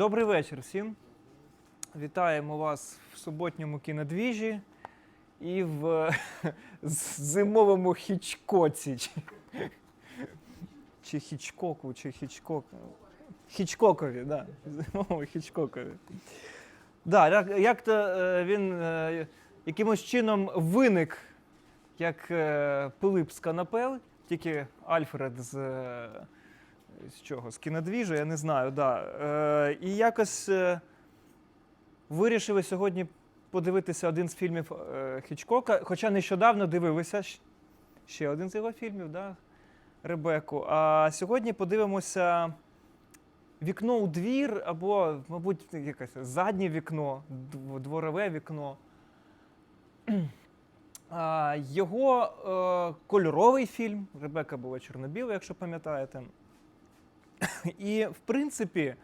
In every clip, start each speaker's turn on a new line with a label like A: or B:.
A: Добрий вечір всім. Вітаємо вас в суботньому кінодвіжі і в зимовому хічкоці. Чи, хічкоку, чи хічкок. Хічкокові, да. Зимовому хічкокові. Да, як, як то е, він е, якимось чином виник як е, Пилип з канапел, тільки Альфред з. З чого? З кінодвіжу, я не знаю, да. Е, і якось е, вирішили сьогодні подивитися один з фільмів е, Хічкока, хоча нещодавно дивилися ще один з його фільмів, да, Ребеку. А сьогодні подивимося вікно у двір, або, мабуть, якесь заднє вікно, дворове вікно. Його е, кольоровий фільм. Ребека була чорно-біла, якщо пам'ятаєте. І, в принципі,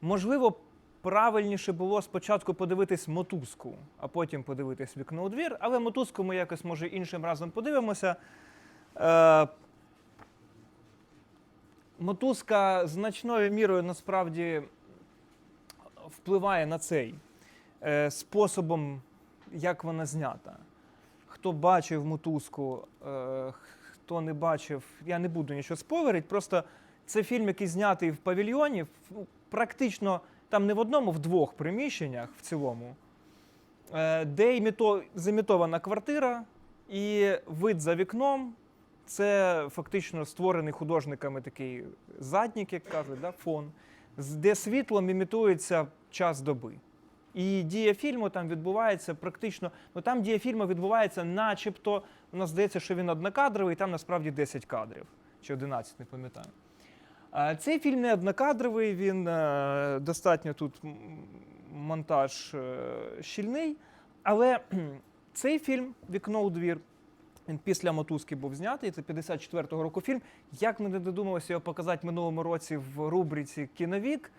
A: можливо, правильніше було спочатку подивитись мотузку, а потім подивитись вікно у двір. Але мотузку ми якось, може, іншим разом подивимося. Е, мотузка значною мірою насправді впливає на цей е, способом, як вона знята. Хто бачив мотузку, е, хто не бачив, я не буду нічого спойлерити, просто це фільм, який знятий в павільйоні, ну, практично там не в одному, в двох приміщеннях в цілому, е, де іміто, зімітована квартира і вид за вікном. Це фактично створений художниками такий заднік, як кажуть, да, фон, де світлом імітується час доби. І дія фільму там відбувається практично. Ну там дія фільму відбувається, начебто, у нас здається, що він однокадровий, там насправді 10 кадрів чи 11, не пам'ятаю. Цей фільм не однокадровий, він е, достатньо тут монтаж е, щільний. Але цей фільм Вікно у двір. Він після мотузки був знятий, це 54-го року фільм. Як ми не додумалися його показати минулому році в рубриці Кіновік,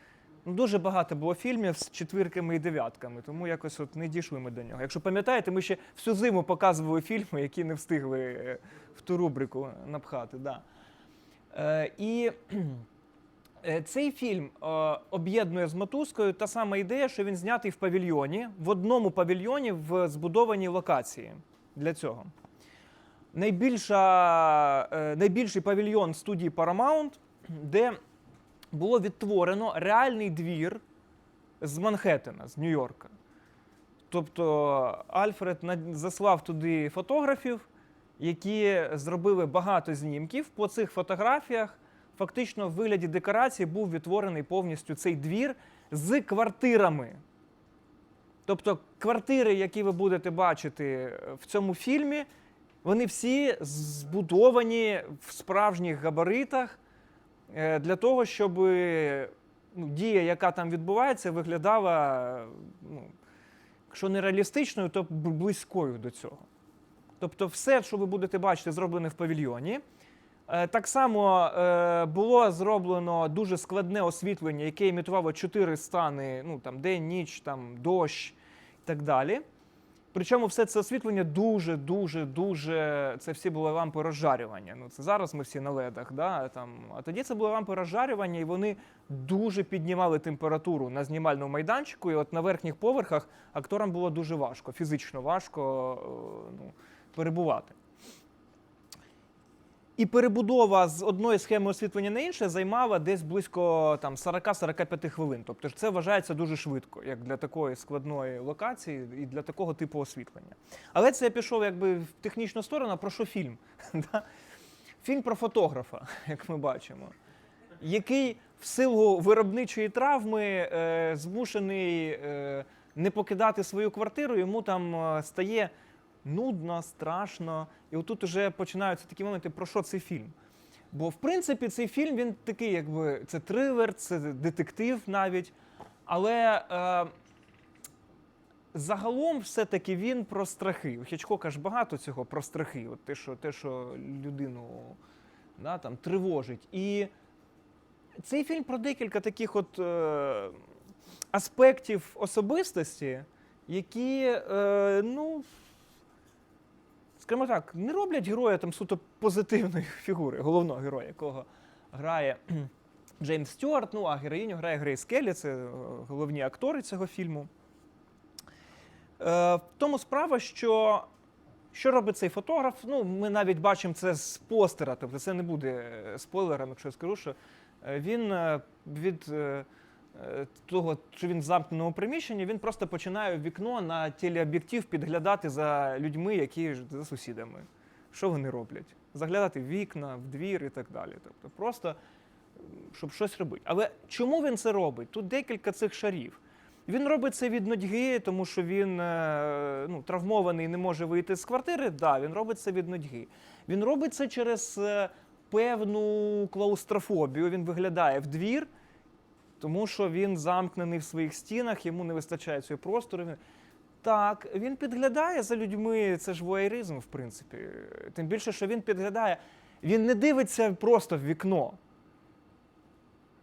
A: ну, дуже багато було фільмів з четвірками і дев'ятками, тому якось от не дійшли ми до нього. Якщо пам'ятаєте, ми ще всю зиму показували фільми, які не встигли е, в ту рубрику напхати. Да. Е, і е, цей фільм е, об'єднує з мотузкою та сама ідея, що він знятий в павільйоні, в одному павільйоні в збудованій локації для цього. Найбільша, найбільший павільйон студії Paramount, де було відтворено реальний двір з Манхеттена, з Нью-Йорка. Тобто Альфред заслав туди фотографів, які зробили багато знімків. По цих фотографіях фактично в вигляді декорації був відтворений повністю цей двір з квартирами. Тобто квартири, які ви будете бачити в цьому фільмі, вони всі збудовані в справжніх габаритах е, для того, щоб ну, дія, яка там відбувається, виглядала, ну, якщо не реалістичною, то близькою до цього. Тобто, все, що ви будете бачити, зроблене в павільйоні. Е, Так само е, було зроблено дуже складне освітлення, яке імітувало чотири стани: ну, там, день, ніч, там, дощ і так далі. Причому все це освітлення дуже, дуже, дуже. Це всі були лампи розжарювання. Ну, це зараз ми всі на ледах, да, там, а тоді це були лампи розжарювання, і вони дуже піднімали температуру на знімальному майданчику. І от на верхніх поверхах акторам було дуже важко, фізично важко е, ну, перебувати. І перебудова з одної схеми освітлення на інше займала десь близько там, 40-45 хвилин. Тобто це вважається дуже швидко, як для такої складної локації і для такого типу освітлення. Але це я пішов якби в технічну сторону, про що фільм? Фільм про фотографа, як ми бачимо, який в силу виробничої травми е, змушений е, не покидати свою квартиру, йому там е, стає нудно, страшно. І отут уже починаються такі моменти, про що цей фільм. Бо, в принципі, цей фільм він такий, якби це трилер, це детектив навіть. Але е, загалом все-таки він про страхи. У Хічкока ж багато цього про страхи. От те, що, те, що людину да, там, тривожить. І цей фільм про декілька таких от е, аспектів особистості, які, е, ну, скажімо так, не роблять героя там суто позитивної фігури, головного героя, якого грає Джеймс Стюарт, ну а героїню грає Грейс Келлі, це е, головні актори цього фільму. Е, в тому справа, що що робить цей фотограф? Ну, ми навіть бачимо це з постера, тобто це не буде е, спойлером, якщо я скажу, що е, він від того, що він в замкненому приміщенні, він просто починає в вікно на телеоб'єктив підглядати за людьми, які за сусідами. Що вони роблять? Заглядати в вікна, в двір і так далі. Тобто просто щоб щось робити. Але чому він це робить? Тут декілька цих шарів. Він робить це від нудьги, тому що він е, ну, травмований і не може вийти з квартири. Да, він робить це від нудьги. Він робить це через е, певну клаустрофобію. Він виглядає в двір, тому що він замкнений в своїх стінах, йому не вистачає цього простору. Так, він підглядає за людьми, це ж воєризм, в принципі. Тим більше, що він підглядає, він не дивиться просто в вікно.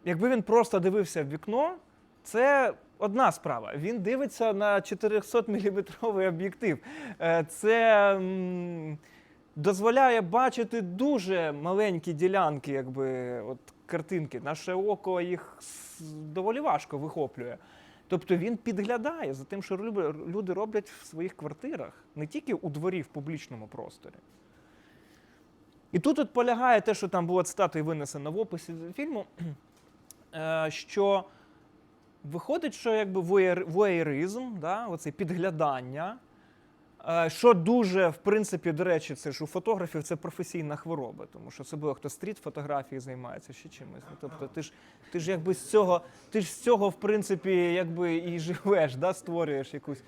A: Якби він просто дивився в вікно, це одна справа. Він дивиться на 400-мм об'єктив. Е, Це дозволяє бачити дуже маленькі ділянки, якби, от, картинки. Наше око їх доволі важко вихоплює. Тобто він підглядає за тим, що люди роблять в своїх квартирах, не тільки у дворі в публічному просторі. І тут от полягає те, що там було цитатою винесено в описі фільму, е, що виходить, що якби воєр, воєризм, да, оце підглядання, що дуже, в принципі, до речі, це ж у фотографів це професійна хвороба, тому що особливо хто стріт фотографії займається ще чимось. Ну, тобто ти ж, ти ж якби з цього, ти ж з цього, в принципі, якби і живеш, да, створюєш якусь.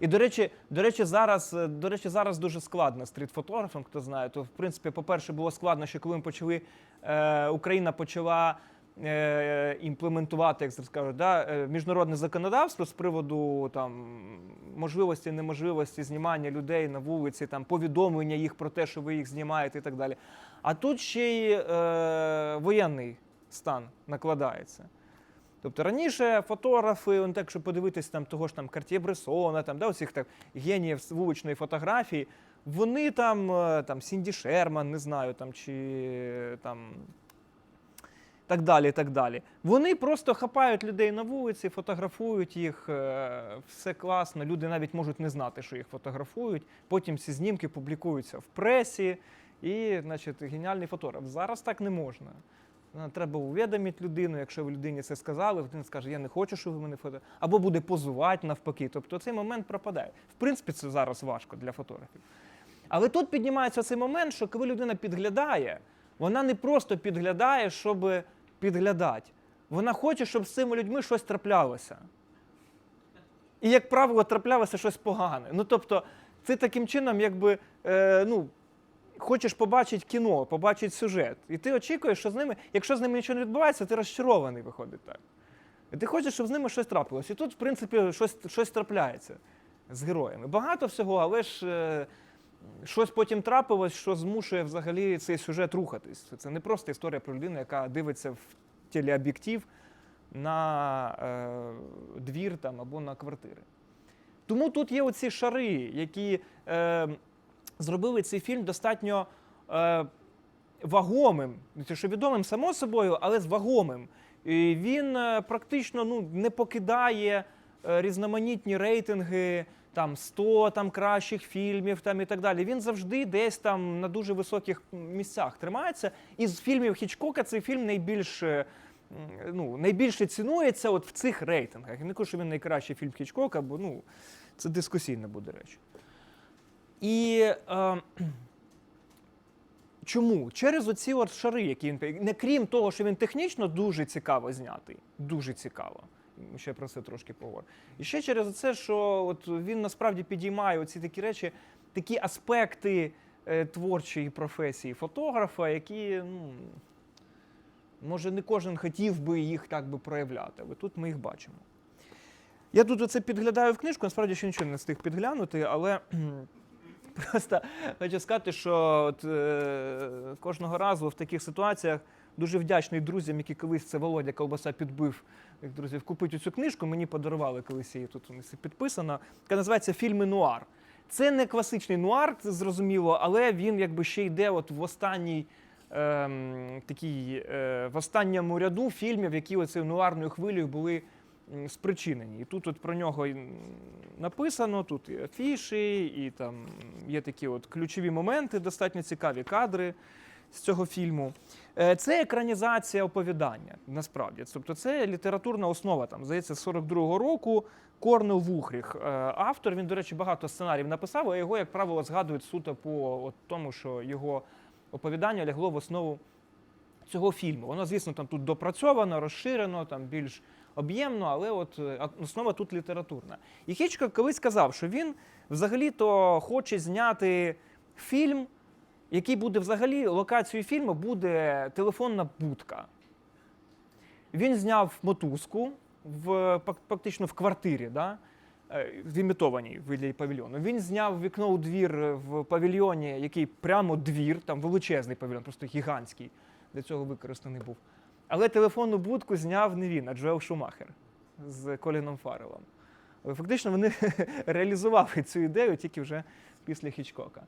A: І до речі, до речі, зараз, е, до речі, зараз дуже складно стріт-фотографам, хто знає. То, в принципі, по-перше, було складно, що коли ми почали, е, Україна почала е, імплементувати, як це скажуть, да, е, міжнародне законодавство з приводу там, можливості, неможливості знімання людей на вулиці, там, повідомлення їх про те, що ви їх знімаєте і так далі. А тут ще й е, воєнний стан накладається. Тобто раніше фотографи, он так, якщо подивитись там того ж там Картє Бресона, там, да, оцих так, геніїв вуличної фотографії, вони там, е, там Сінді Шерман, не знаю, там, чи е, там. Так далі, так далі. Вони просто хапають людей на вулиці, фотографують їх, е, все класно. Люди навіть можуть не знати, що їх фотографують. Потім ці знімки публікуються в пресі, і, значить, геніальний фотограф. Зараз так не можна. Е, Треба увідомити людину, якщо ви людині це сказали, людина скаже, я не хочу, щоб ви мене фото. Або буде позувати навпаки. Тобто цей момент пропадає. В принципі, це зараз важко для фотографів. Але тут піднімається цей момент, що коли людина підглядає, вона не просто підглядає, щоб підглядати. Вона хоче, щоб з цими людьми щось траплялося. І, як правило, траплялося щось погане. Ну, тобто, ти таким чином, якби, е, ну, хочеш побачити кіно, побачити сюжет. І ти очікуєш, що з ними, якщо з ними нічого не відбувається, ти розчарований виходить так. І ти хочеш, щоб з ними щось трапилось. І тут, в принципі, щось, щось трапляється з героями. Багато всього, але ж е, щось потім трапилось, що змушує взагалі цей сюжет рухатись. Це- не просто історія про людину, яка дивиться в телеоб'єктив на е, двір там, або на квартири. Тому тут є оці шари, які е, зробили цей фільм достатньо е, вагомим, що відомим само собою, але з вагомим. І він е, практично ну, не покидає е, різноманітні рейтинги, там 100 там, кращих фільмів там, і так далі. Він завжди десь там на дуже високих місцях тримається. Із фільмів Хічкока цей фільм найбільш. е, Ну, найбільше цінується от в цих рейтингах. Я не кажу, що він найкращий фільм Хічкока, бо ну, це дискусійна буде реч. І е, чому? Через оці от шари, які він не крім того, що він технічно дуже цікаво знятий. Дуже цікаво. Ще про це трошки поговоримо. І ще через це, що от він насправді підіймає оці такі речі, такі аспекти е, творчої професії фотографа, які, ну, може, не кожен хотів би їх так би проявляти, але тут ми їх бачимо. Я тут оце підглядаю в книжку, насправді ще нічого не встиг підглянути, але просто хочу сказати, що от, е, кожного разу в таких ситуаціях дуже вдячний друзям, які колись це Володя Колбаса підбив як друзів, купити цю книжку. Мені подарували колись її тут підписано, яка називається Фільми Нуар. Це не класичний нуар, це зрозуміло, але він якби ще йде от в останній. ем, такий е, в останньому ряду фільмів, які оцею нуарною хвилею були спричинені. І тут от про нього написано, тут і афіші, і там є такі от ключові моменти, достатньо цікаві кадри з цього фільму. Е, Це екранізація оповідання, насправді. Тобто це літературна основа, там, здається, 42-го року. Корнел Вухріх, е, автор. Він, до речі, багато сценаріїв написав, а його, як правило, згадують суто по от тому, що його оповідання лягло в основу цього фільму. Воно, звісно, там тут допрацьовано, розширено, там більш об'ємно, але от е, основа тут літературна. І Хічкок колись сказав, що він взагалі-то хоче зняти фільм, який буде взагалі локацією фільму буде телефонна будка. Він зняв мотузку в фактично в квартирі, да? е, в імітованій вигляді павільйону. Він зняв вікно у двір в павільйоні, який прямо двір, там величезний павільйон, просто гігантський, для цього використаний був. Але телефонну будку зняв не він, а Джоел Шумахер з Коліном Фарелом. Фактично вони реалізували цю ідею тільки вже після Хічкока.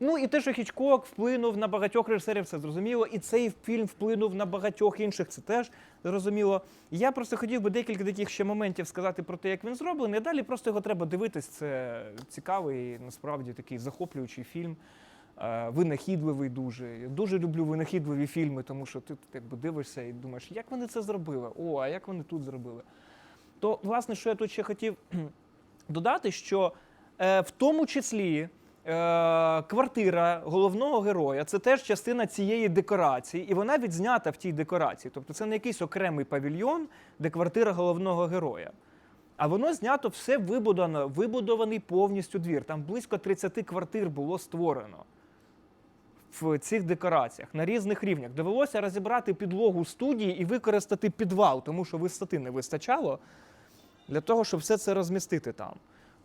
A: Ну і те, що Хічкок вплинув на багатьох режисерів, це зрозуміло. І цей фільм вплинув на багатьох інших, це теж зрозуміло. Я просто хотів би декілька таких ще моментів сказати про те, як він зроблений. Далі просто його треба дивитись. Це цікавий, насправді такий захоплюючий фільм. е, Винахідливий дуже. Я дуже люблю винахідливі фільми, тому що ти якби дивишся і думаєш, як вони це зробили? О, а як вони тут зробили? То, власне, що я тут ще хотів додати, що е, в тому числі квартира головного героя це теж частина цієї декорації, і вона відзнята в тій декорації. Тобто це не якийсь окремий павільйон, де квартира головного героя. А воно знято все вибудовано, вибудований повністю двір. Там близько 30 квартир було створено в цих декораціях на різних рівнях. Довелося розібрати підлогу студії і використати підвал, тому що висоти не вистачало для того, щоб все це розмістити там.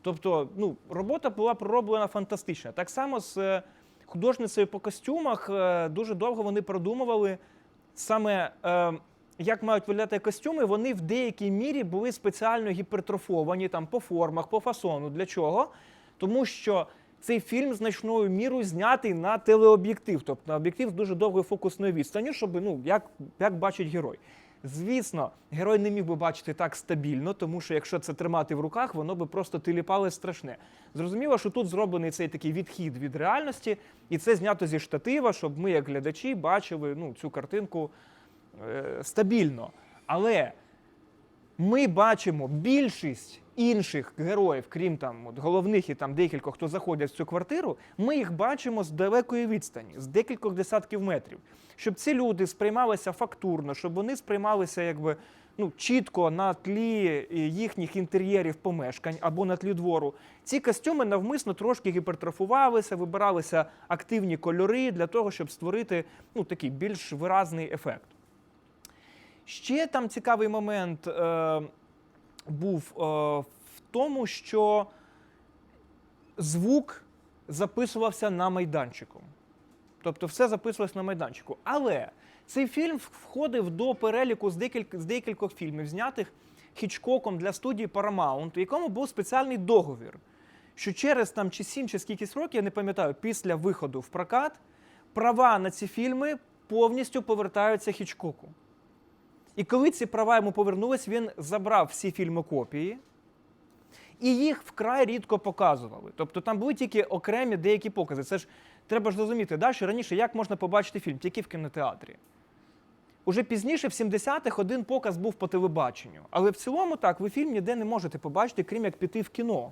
A: Тобто, ну, робота була пророблена фантастична. Так само з е, художницею по костюмах е, дуже довго вони продумували саме. Е, як мають виглядати костюми, вони в деякій мірі були спеціально гіпертрофовані там по формах, по фасону. Для чого? Тому що цей фільм значною мірою знятий на телеоб'єктив, тобто на об'єктив з дуже довгою фокусною відстанню, щоб ну як, як бачить герой. Звісно, герой не міг би бачити так стабільно, тому що якщо це тримати в руках, воно би просто тиліпали страшне. Зрозуміло, що тут зроблений цей такий відхід від реальності, і це знято зі штатива, щоб ми, як глядачі, бачили ну, цю картинку е, стабільно. Але ми бачимо більшість інших героїв, крім там от, головних і там декількох, хто заходять в цю квартиру, ми їх бачимо з далекої відстані, з декількох десятків метрів. Щоб ці люди сприймалися фактурно, щоб вони сприймалися якби ну, чітко на тлі е, їхніх інтер'єрів помешкань або на тлі двору. Ці костюми навмисно трошки гіпертрофувалися, вибиралися активні кольори для того, щоб створити ну, такий більш виразний ефект. Ще там цікавий момент е, був е, в тому, що звук записувався на майданчику. Тобто все записувалось на майданчику. Але цей фільм входив до переліку з, декільк, з декількох фільмів, знятих Хічкоком для студії Paramount, в якому був спеціальний договір, що через там чи 7 чи скількись років, я не пам'ятаю, після виходу в прокат, права на ці фільми повністю повертаються Хічкоку. І коли ці права йому повернулись, він забрав всі фільмокопії, і їх вкрай рідко показували. Тобто там були тільки окремі деякі покази. Це ж треба ж розуміти, да, що раніше як можна побачити фільм? Тільки в кінотеатрі. Уже пізніше, в 70-х, один показ був по телебаченню. Але в цілому так, ви фільм ніде не можете побачити, крім як піти в кіно.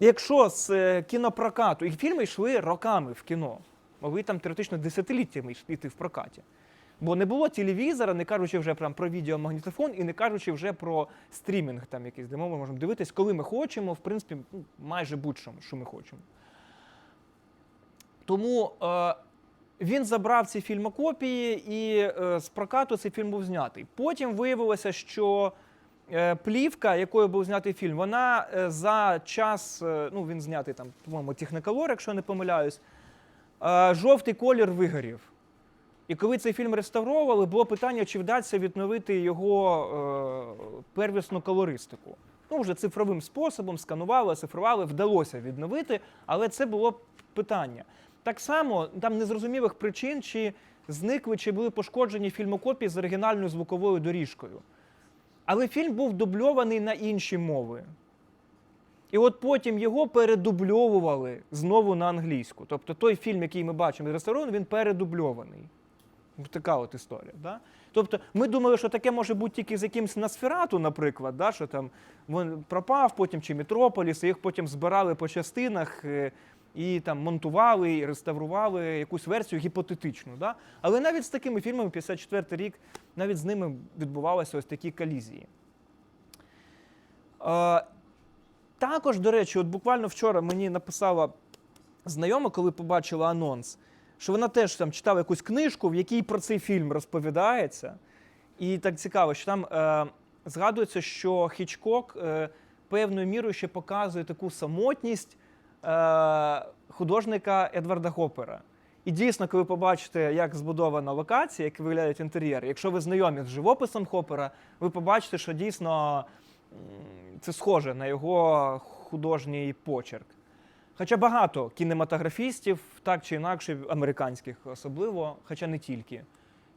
A: Якщо з е, кінопрокату, і фільми йшли роками в кіно, могли там теоретично десятиліттями йти в прокаті. Бо не було телевізора, не кажучи вже прям про відеомагнітофон і не кажучи вже про стрімінг, там якийсь, де ми можемо дивитись, коли ми хочемо, в принципі, ну, майже будь-що, що ми хочемо. Тому е, він забрав ці фільмокопії, і е, з прокату цей фільм був знятий. Потім виявилося, що е, плівка, якою був знятий фільм, вона е, за час, е, ну він знятий там, по-моєму, техниколор, якщо я не помиляюсь, е, жовтий колір вигорів. І коли цей фільм реставровували, було питання, чи вдасться відновити його е, первісну колористику. Ну, вже цифровим способом сканували, оцифрували, вдалося відновити, але це було питання. Так само там незрозумілих причин, чи зникли чи були пошкоджені фільмокопії з оригінальною звуковою доріжкою. Але фільм був дубльований на інші мови. І от потім його передубльовували знову на англійську. Тобто той фільм, який ми бачимо реставрований, він передубльований. Така от історія. Да? Тобто ми думали, що таке може бути тільки з якимсь Носферату, наприклад, да? що там він пропав, потім чи Метрополіс, і їх потім збирали по частинах е, і там монтували, і реставрували якусь версію гіпотетичну. Да? Але навіть з такими фільмами, 54 рік, навіть з ними відбувалися ось такі колізії. Е, також, до речі, от буквально вчора мені написала знайома, коли побачила анонс, що вона теж там читала якусь книжку, в якій про цей фільм розповідається. І так цікаво, що там е, згадується, що Хічкок е, певною мірою ще показує таку самотність е, художника Едварда Гопера. І дійсно, коли побачите, як збудована локація, як виглядають інтер'єри, якщо ви знайомі з живописом Хопера, ви побачите, що дійсно це схоже на його художній почерк. Хоча багато кінематографістів, так чи інакше, американських особливо, хоча не тільки,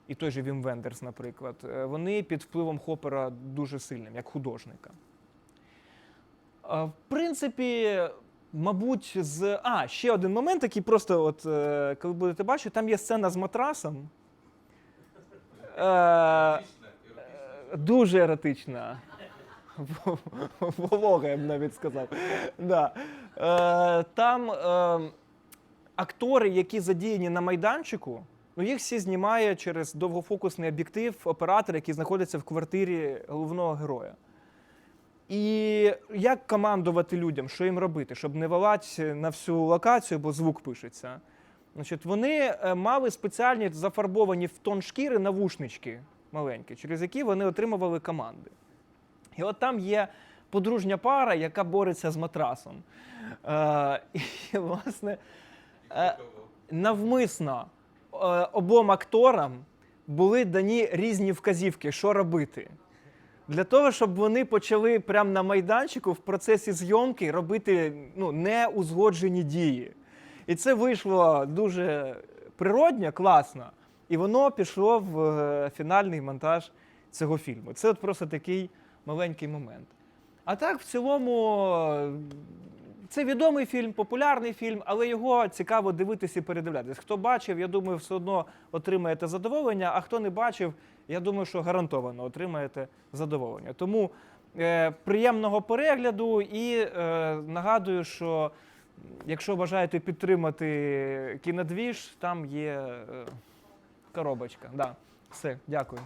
A: і той же Вім Вендерс, наприклад, е, вони під впливом Хопера дуже сильним, як художника. В принципі, мабуть, з. А, ще один момент, який просто, от, е, коли будете бачити, там є сцена з матрасом. Е, Дуже еротична. Волога, я б навіть сказав. Да. Е, там е, актори, які задіяні на майданчику, ну їх всі знімає через довгофокусний об'єктив оператор, який знаходиться в квартирі головного героя. І як командувати людям, що їм робити, щоб не валати на всю локацію, бо звук пишеться. Значить, вони е, мали спеціальні зафарбовані в тон шкіри навушнички маленькі, через які вони отримували команди. І от там є подружня пара, яка бореться з матрасом. Е, і, власне, е, навмисно е, обом акторам були дані різні вказівки, що робити. Для того, щоб вони почали прямо на майданчику в процесі зйомки робити ну, неузгоджені дії. І це вийшло дуже природньо, класно. І воно пішло в е, фінальний монтаж цього фільму. Це от просто такий маленький момент. А так, в цілому, е, це відомий фільм, популярний фільм, але його цікаво дивитися і передивлятися. Хто бачив, я думаю, все одно отримаєте задоволення, а хто не бачив, я думаю, що гарантовано отримаєте задоволення. Тому е, приємного перегляду і е, нагадую, що якщо бажаєте підтримати кінодвіж, там є е, коробочка. Да. Все, дякую.